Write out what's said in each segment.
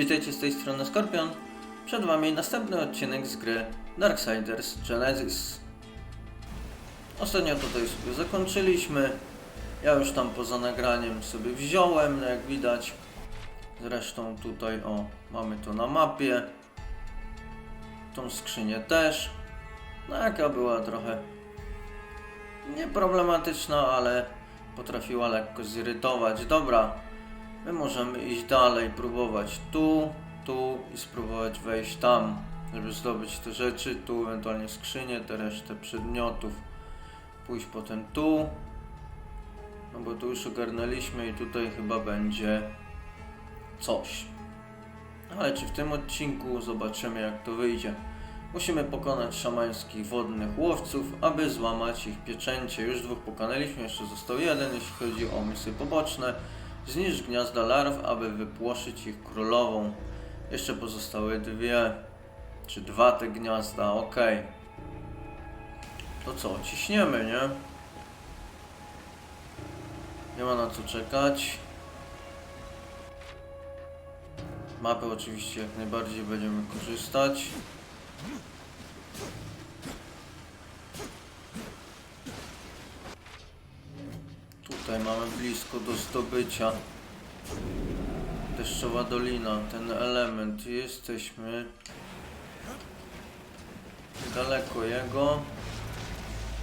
Witajcie z tej strony Skorpion. Przed Wami następny odcinek z gry Darksiders Genesis. Ostatnio tutaj sobie zakończyliśmy. Ja już tam poza nagraniem sobie wziąłem, no jak widać. Zresztą tutaj, o, mamy to na mapie. Tą skrzynię też. No jaka była trochę nieproblematyczna, ale potrafiła lekko zirytować. Dobra, My możemy iść dalej, próbować tu, tu i spróbować wejść tam, żeby zdobyć te rzeczy, tu ewentualnie skrzynię, te resztę przedmiotów. Pójść potem tu, no bo tu już ogarnęliśmy i tutaj chyba będzie coś. Ale czy w tym odcinku zobaczymy jak to wyjdzie. Musimy pokonać szamańskich wodnych łowców, aby złamać ich pieczęcie. Już dwóch pokonaliśmy, jeszcze został jeden, jeśli chodzi o misje poboczne. Zniszcz gniazda larw, aby wypłoszyć ich królową. Jeszcze pozostały dwie, czy dwa te gniazda, ok. To co, ciśniemy, nie? Nie ma na co czekać. Mapy oczywiście jak najbardziej będziemy korzystać. Tutaj mamy blisko do zdobycia. Deszczowa Dolina, ten element. Jesteśmy daleko jego.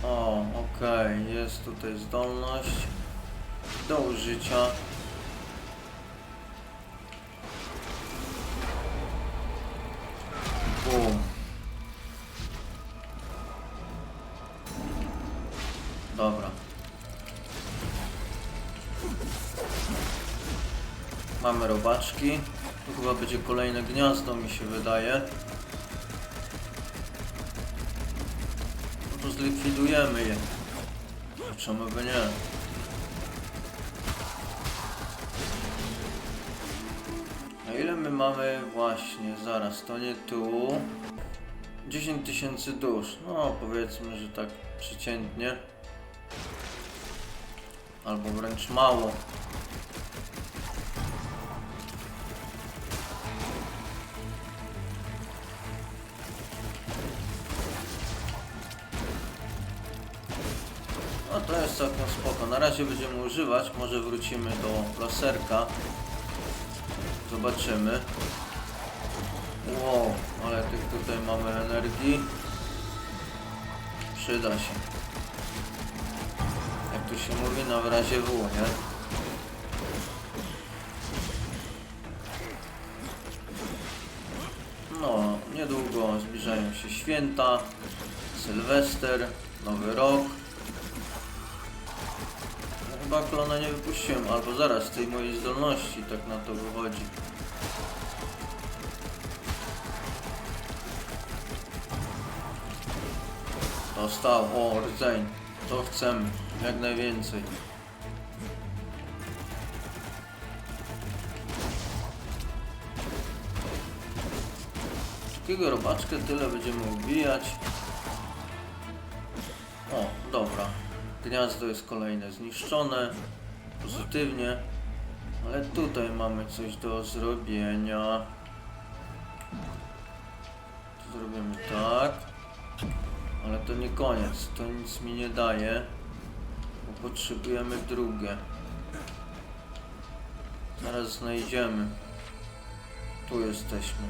O, okej, jest tutaj zdolność do użycia. Bum. Kolejne gniazdo, mi się wydaje. No to zlikwidujemy je. Czemu by nie? A ile my mamy? Właśnie, zaraz, to nie tu. 10 tysięcy dusz. No, powiedzmy, że tak przeciętnie. Albo wręcz mało. Całkiem spoko. Na razie będziemy używać. Może wrócimy do laserka. Zobaczymy. Wow, ale tych tutaj mamy energii. Przyda się. Jak tu się mówi, na razie W, nie? No, niedługo zbliżają się święta, Sylwester, Nowy Rok. Chyba klona nie wypuściłem, albo zaraz z tej mojej zdolności tak na to wychodzi. Dostał, o rdzeń, to chcemy, jak najwięcej. Takiego robaczkę tyle będziemy ubijać. Gniazdo jest kolejne zniszczone. Pozytywnie. Ale tutaj mamy coś do zrobienia. To zrobimy tak. Ale to nie koniec. To nic mi nie daje. Bo potrzebujemy drugie. Zaraz znajdziemy. Tu jesteśmy.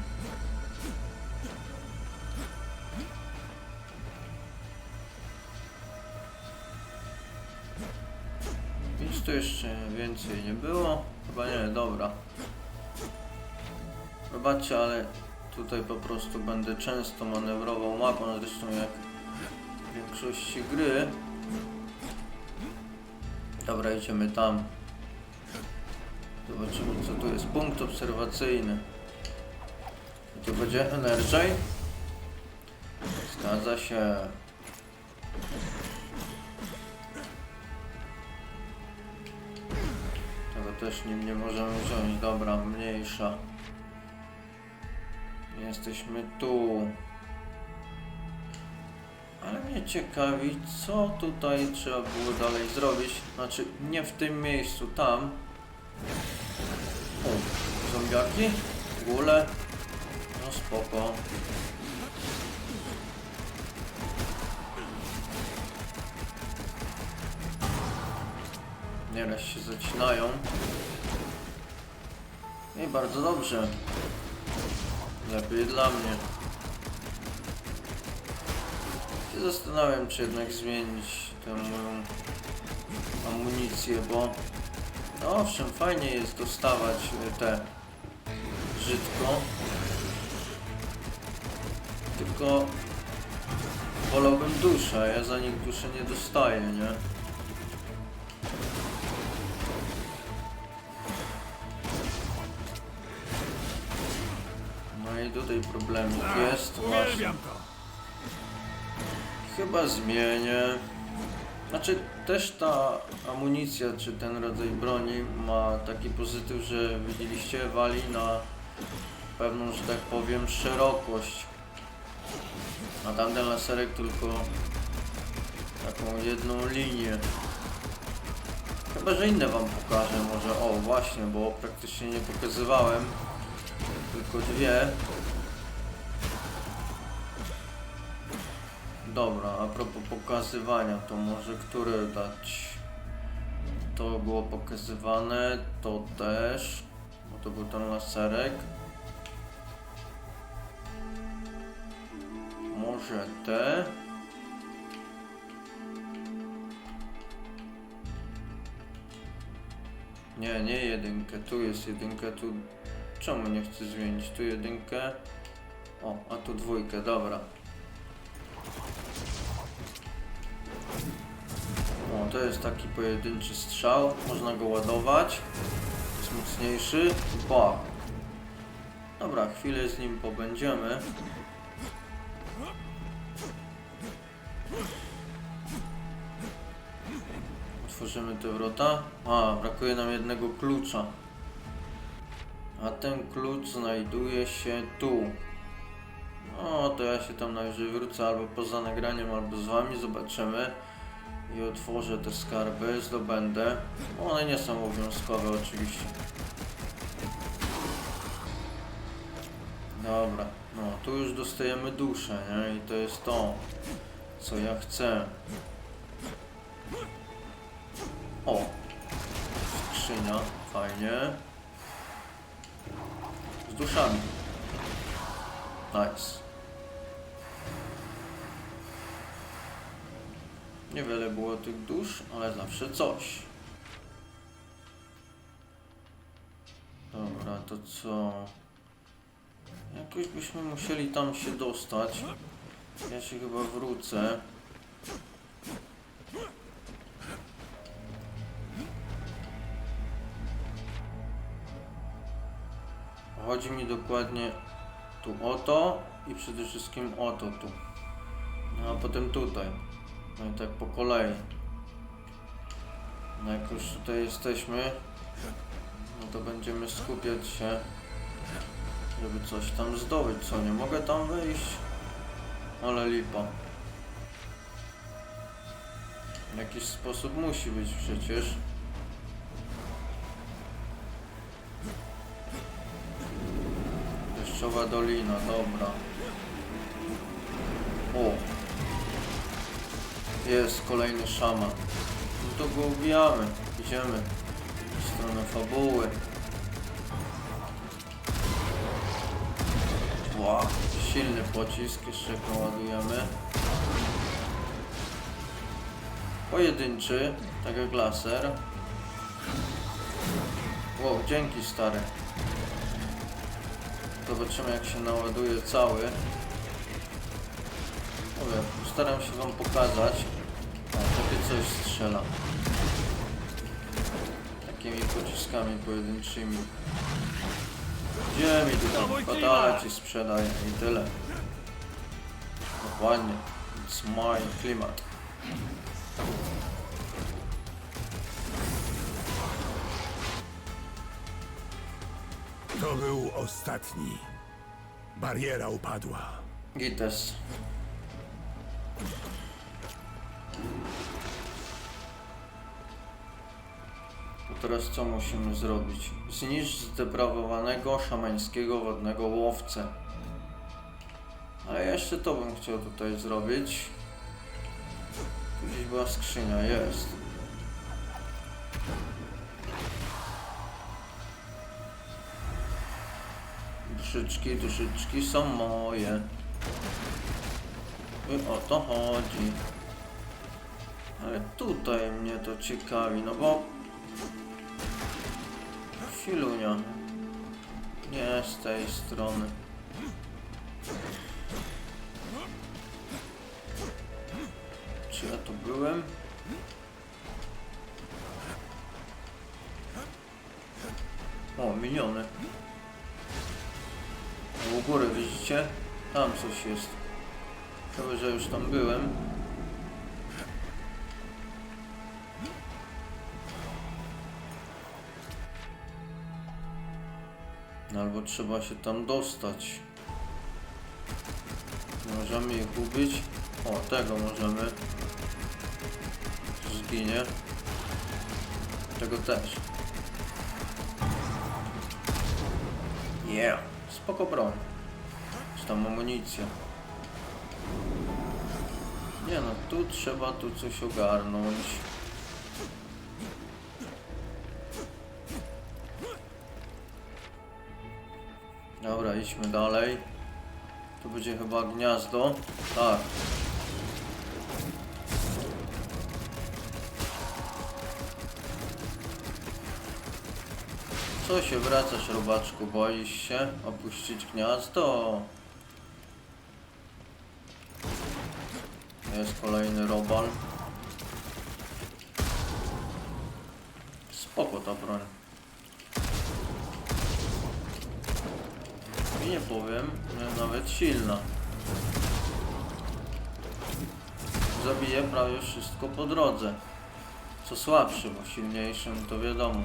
Tu jeszcze więcej nie było. Chyba nie, dobra. Zobaczcie, ale tutaj po prostu będę często manewrował mapą, zresztą jak w większości gry. Dobra, idziemy tam. Zobaczymy co tu jest. Punkt obserwacyjny. I tu będzie Energy. Zgadza się. Też nim nie możemy wziąć. Dobra, mniejsza. Jesteśmy tu. Ale mnie ciekawi, co tutaj trzeba było dalej zrobić. Znaczy, nie w tym miejscu, tam. O, zombiaki? ogóle? No spoko. Nieraz się zacinają. I bardzo dobrze. Lepiej dla mnie. Się zastanawiam, czy jednak zmienić tę moją amunicję, bo no owszem, fajnie jest dostawać e, te brzydko. Tylko wolałbym duszę, ja za nich duszę nie dostaję, nie? Problemik jest właśnie. Chyba zmienię. Znaczy też ta amunicja, czy ten rodzaj broni ma taki pozytyw, że widzieliście, wali na pewną, że tak powiem, szerokość. A tamten laserek tylko taką jedną linię. Chyba, że inne wam pokażę może. O, właśnie, bo praktycznie nie pokazywałem. Tylko dwie. Dobra, a propos pokazywania, to może które dać? To było pokazywane, to też, bo to był ten laserek. Może te. Nie, nie jedynkę, tu jest jedynka, tu... Czemu nie chcę zmienić? Tu jedynkę. O, a tu dwójkę, dobra. To jest taki pojedynczy strzał, można go ładować. Jest mocniejszy. Bach. Dobra, chwilę z nim pobędziemy. Otworzymy te wrota. A, brakuje nam jednego klucza. A ten klucz znajduje się tu. No, to ja się tam najwyżej wrócę albo poza nagraniem, albo z wami, zobaczymy. I otworzę te skarby, zdobędę. One nie są obowiązkowe oczywiście. Dobra, no tu już dostajemy duszę, nie? I to jest to, co ja chcę. O! Skrzynia, fajnie. Z duszami. Nice. Niewiele było tych dusz, ale zawsze coś. Dobra, to co? Jakoś byśmy musieli tam się dostać. Ja się chyba wrócę. Chodzi mi dokładnie tu o to i przede wszystkim o to tu. No a potem tutaj. No i tak po kolei. No jak już tutaj jesteśmy, no to będziemy skupiać się, żeby coś tam zdobyć. Co, nie mogę tam wejść? Ale lipa. Jakiś sposób musi być przecież. Deszczowa dolina, dobra. O, jest kolejny szaman. No to go ubijamy. Idziemy w stronę fabuły. Wow, silny pocisk, jeszcze go ładujemy. Pojedynczy, tak jak laser. Wow, dzięki stary. Zobaczymy jak się naładuje cały. Mówię, staram się wam pokazać. Coś strzela. Takimi pociskami pojedynczymi. Gdzie mi tutaj padać i sprzedaje i tyle. Dokładnie. It's my klimat. To był ostatni. Bariera upadła. Gites. Teraz co musimy zrobić? Zniszcz zdeprawowanego szamańskiego wodnego łowcę. Ale jeszcze to bym chciał tutaj zrobić. Tu gdzieś była skrzynia, jest. Duszyczki, duszyczki są moje. I o to chodzi. Ale tutaj mnie to ciekawi, no bo... Filunia. Nie z tej strony. Czy ja tu byłem? O, miniony. U góry widzicie? Tam coś jest. Chyba, że już tam byłem. Albo trzeba się tam dostać. Możemy ich ubić. O, tego możemy. Zginie. Tego też. Yeah. Spoko broń. Czy tam amunicja. Nie no, tu trzeba tu coś ogarnąć. Idźmy dalej. Tu będzie chyba gniazdo. Tak. Co się wracasz, robaczku? Boisz się opuścić gniazdo? Jest kolejny robal. Spoko ta broń. Nie powiem, nawet silna. Zabije prawie wszystko po drodze. Co słabszy, bo silniejszym to wiadomo.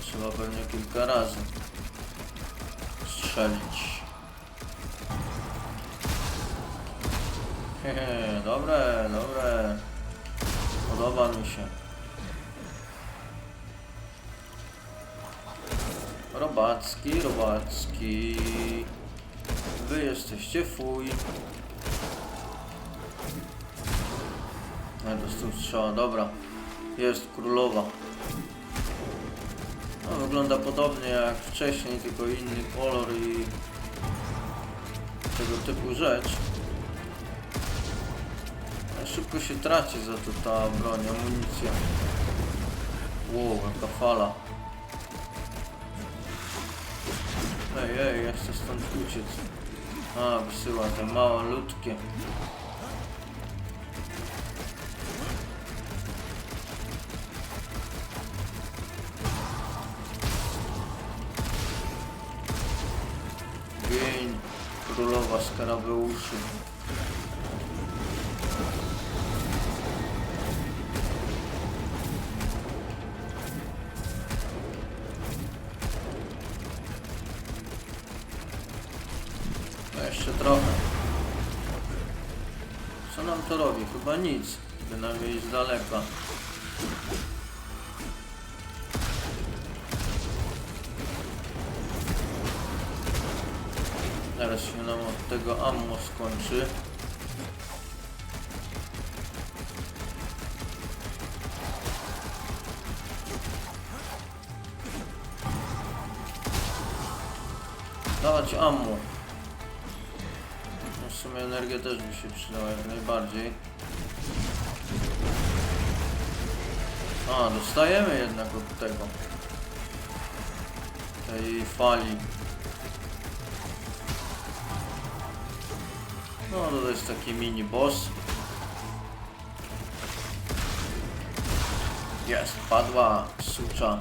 Trzeba pewnie kilka razy strzelić. Hehe, dobre, dobre. Podoba mi się. Robacki, robacki. Wy jesteście fuj. Ja dostał strzała, dobra. Jest królowa. No, wygląda podobnie jak wcześniej, tylko inny kolor i tego typu rzecz. Ale szybko się traci za to ta broń, amunicja. Wow, jaka fala. Ej, ej, ja chcę stąd uciec. A, wysyła te małe ludkie. Gień, królowa skarabeuszy. Bynajmniej z daleka. Zaraz się nam od tego ammo skończy. Dawać ammo. No w sumie energia też by się przydała jak najbardziej. A, dostajemy jednak od tego. Tej fali. No to jest taki mini boss. Jest, padła sucza.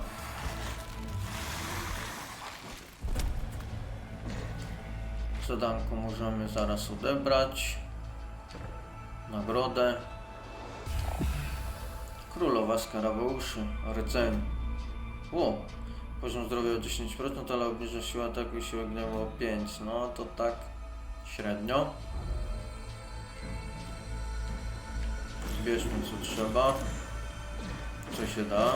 Zadanko możemy zaraz odebrać. Nagrodę. Królowa Skarabeuszy, Rdzeń. Ło, poziom zdrowia o 10%, ale obniża siłę ataku i siłę gniewu o 5. No to tak średnio. Zbierzmy co trzeba. Co się da.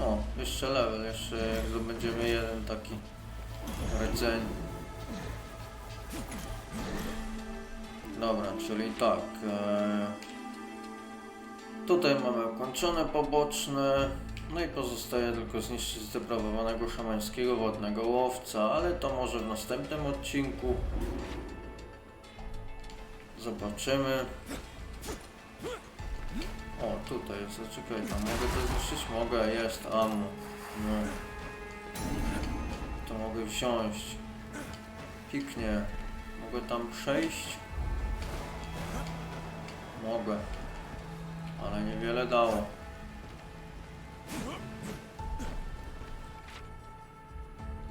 O, jeszcze level, jeszcze jak zdobędziemy jeden taki rdzeń. Dobra, czyli tak. E, tutaj mamy ukończone poboczne. No i pozostaje tylko zniszczyć zdeprawowanego szamańskiego wodnego łowca, ale to może w następnym odcinku. Zobaczymy. O, tutaj jest, zaczekaj, tam mogę to zniszczyć? Mogę, jest ammo. No. To mogę wziąć. Piknie. Mogę tam przejść? Mogę. Ale niewiele dało.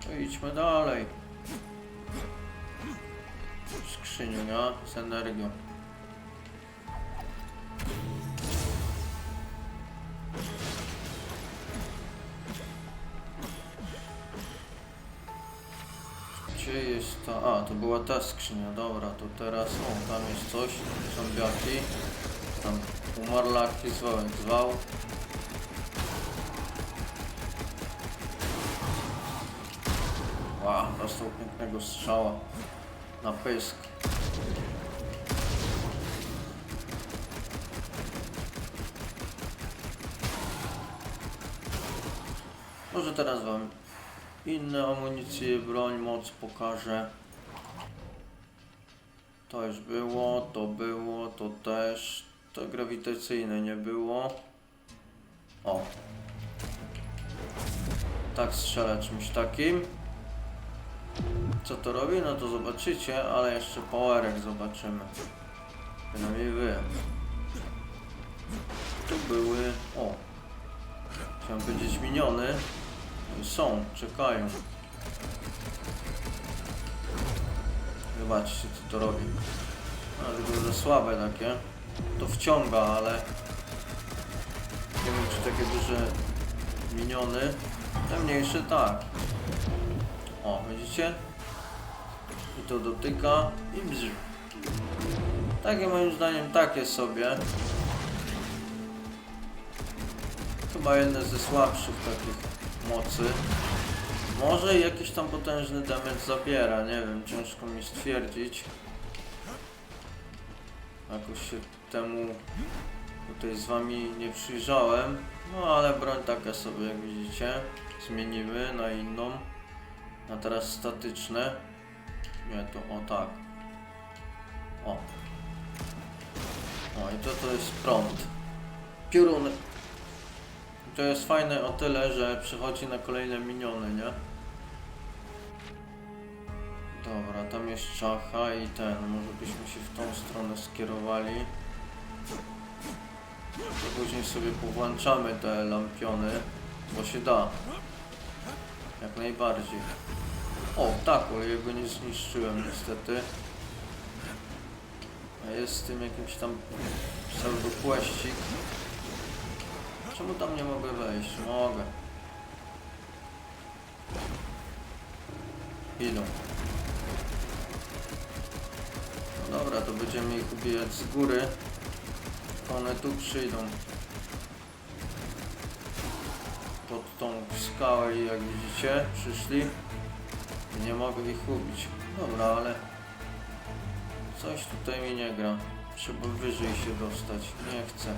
To idźmy dalej. Skrzynia z energią. Gdzie jest ta... A, to była ta skrzynia, dobra, to teraz... O, tam jest coś, zombiaki. Tam umarlaki zwał, jak zwał. Wow, dostał pięknego strzała na pysk. Może teraz wam inne amunicje, broń, moc pokażę. To już było, to było, to też. To grawitacyjne nie było. O. Tak strzela czymś takim. Co to robi? No to zobaczycie, ale jeszcze powerek zobaczymy. Przynajmniej wy. Tu były... O. Chciałem powiedzieć miniony. Są, czekają. Zobaczcie co to robi. No, tylko za słabe takie. To wciąga, ale... Nie wiem czy takie duże miniony. Te mniejsze tak. O, widzicie? I to dotyka i bzz. Takie moim zdaniem takie sobie. Chyba jedne ze słabszych takich mocy. Może jakiś tam potężny damage zabiera, nie wiem, ciężko mi stwierdzić. Jakoś się temu tutaj z wami nie przyjrzałem. No ale broń taka sobie jak widzicie. Zmienimy na inną. A teraz statyczne. Nie, to o tak. O. O i to to jest prąd. Pioruny. To jest fajne o tyle, że przychodzi na kolejne miniony, nie? Dobra, tam jest czacha i ten, może byśmy się w tą stronę skierowali. To później sobie powłączamy te lampiony, bo się da. Jak najbardziej. O, tak, ale ja go nie zniszczyłem niestety. A jest z tym jakimś tam pseudopłeścik. Czemu tam nie mogę wejść? Mogę. Idą. No dobra, to będziemy ich ubijać z góry. One tu przyjdą. Pod tą skałę jak widzicie, przyszli. Nie mogę ich ubić. Dobra, ale coś tutaj mi nie gra. Trzeba wyżej się dostać. Nie chcę.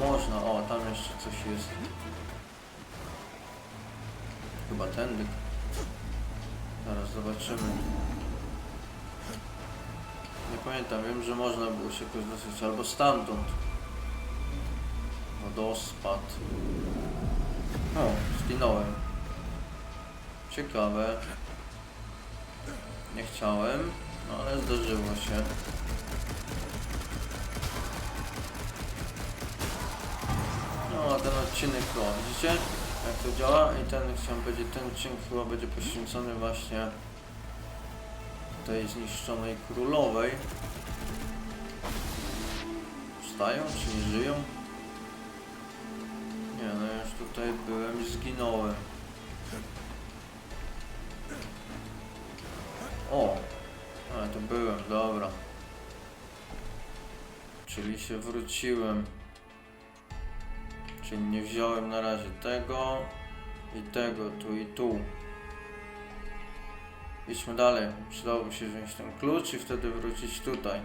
Można, o, tam jeszcze coś jest. Chyba tędy. Zaraz zobaczymy. Nie pamiętam, wiem, że można było się jakoś dostać, albo stamtąd. Wodospad. O, zginąłem. Ciekawe. Nie chciałem, no ale zdarzyło się. No a ten odcinek, o widzicie jak to działa i ten chciałem powiedzieć, ten odcinek chyba będzie poświęcony właśnie tej zniszczonej królowej. Wstają czy nie żyją? Nie, no już tutaj byłem i zginąłem. O! A, to byłem, dobra. Czyli się wróciłem. Czyli nie wziąłem na razie tego i tego, tu i tu. Idźmy dalej. Przydałoby się wziąć ten klucz i wtedy wrócić tutaj.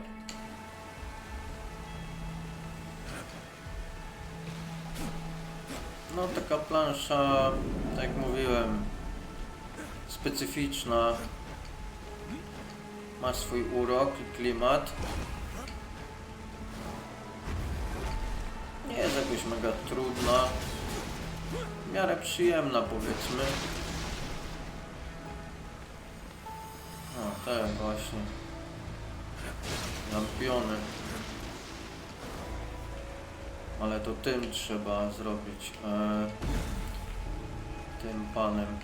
No taka plansza, tak jak mówiłem, specyficzna. Ma swój urok i klimat. Nie jest jakoś mega trudna. W miarę przyjemna powiedzmy. O, tak właśnie. Lampiony. Ale to tym trzeba zrobić. E, tym panem.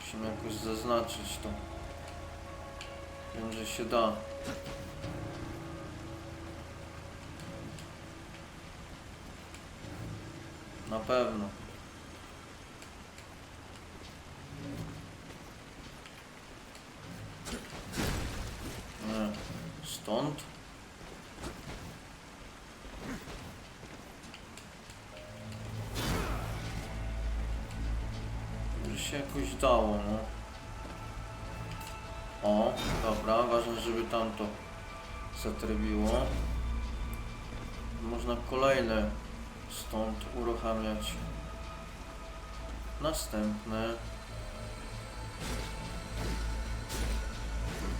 Musimy jakoś zaznaczyć to. Wiem, że się da. Na pewno. Nie. Stąd? Że się jakoś dało, no. O, dobra, ważne, żeby tamto zatrybiło. Można kolejne stąd uruchamiać. Następne.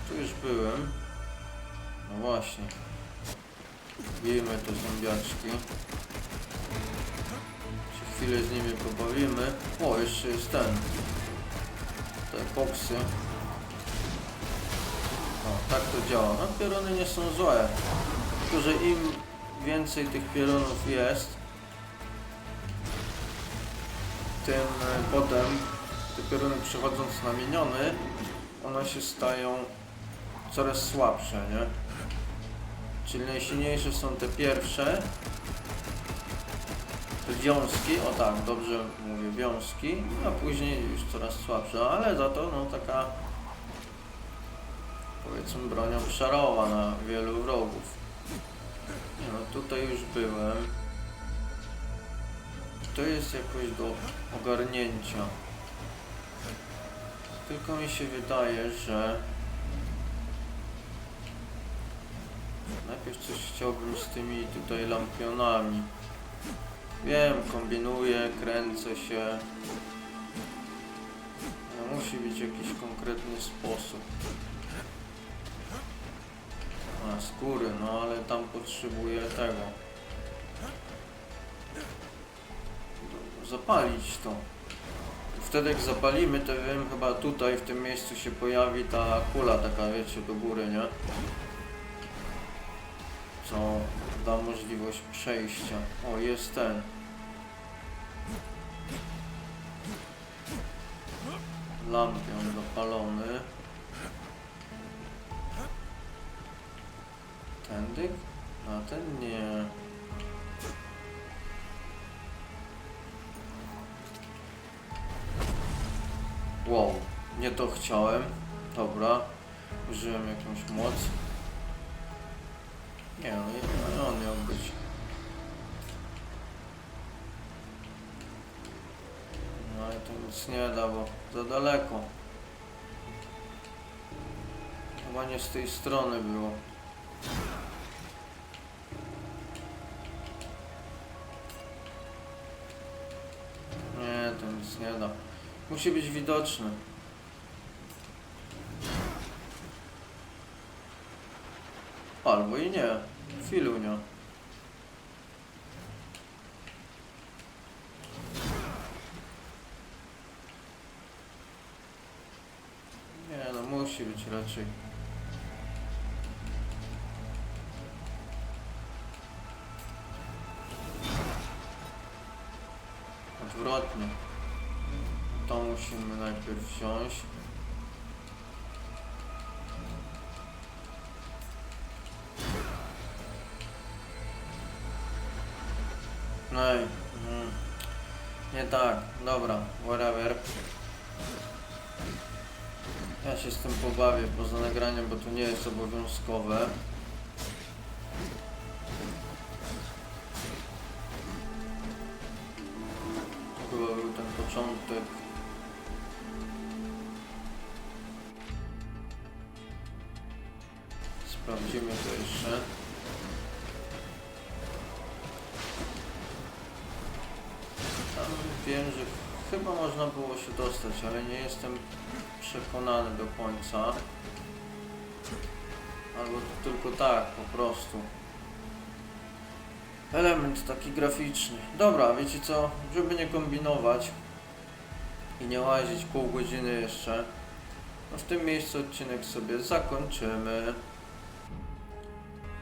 Tu już byłem. No właśnie. Bijmy te zombiaczki. Się chwilę z nimi pobawimy. O, jeszcze jest ten. Te boksy. O, tak to działa. No, pierony nie są złe. Tylko, że im więcej tych pieronów jest, tym e, potem te pioruny przechodząc na miniony, one się stają coraz słabsze, nie? Czyli najsilniejsze są te pierwsze, te wiązki, o tak, dobrze mówię, wiązki, a później już coraz słabsze, ale za to no taka powiedzmy broń obszarowa na wielu wrogów. Nie no, tutaj już byłem. To jest jakoś do ogarnięcia. Tylko mi się wydaje, że najpierw coś chciałbym z tymi tutaj lampionami. Wiem, kombinuję, kręcę się. No, musi być jakiś konkretny sposób. A, skóry, no ale tam potrzebuję tego. Zapalić to. Wtedy jak zapalimy, to wiem, chyba tutaj w tym miejscu się pojawi ta kula taka, wiecie, do góry, nie? Co da możliwość przejścia. O, jest ten. Lampion dopalony. Tędy? A ten nie. Wow, nie to chciałem. Dobra, użyłem jakąś moc. Nie no, nie, no on miał być. No ale to nic nie da, bo za daleko. Chyba nie z tej strony było. Musi być widoczny. Albo i nie. Filunia. Nie no, musi być raczej. Musimy najpierw wziąć. No i... Mm, nie tak, dobra, whatever. Ja się z tym pobawię poza nagraniem, bo to nie jest obowiązkowe. Tam wiem, że chyba można było się dostać, ale nie jestem przekonany do końca. Albo tylko tak, po prostu. Element taki graficzny. Dobra, wiecie co? Żeby nie kombinować i nie łazić pół godziny jeszcze, no w tym miejscu odcinek sobie zakończymy.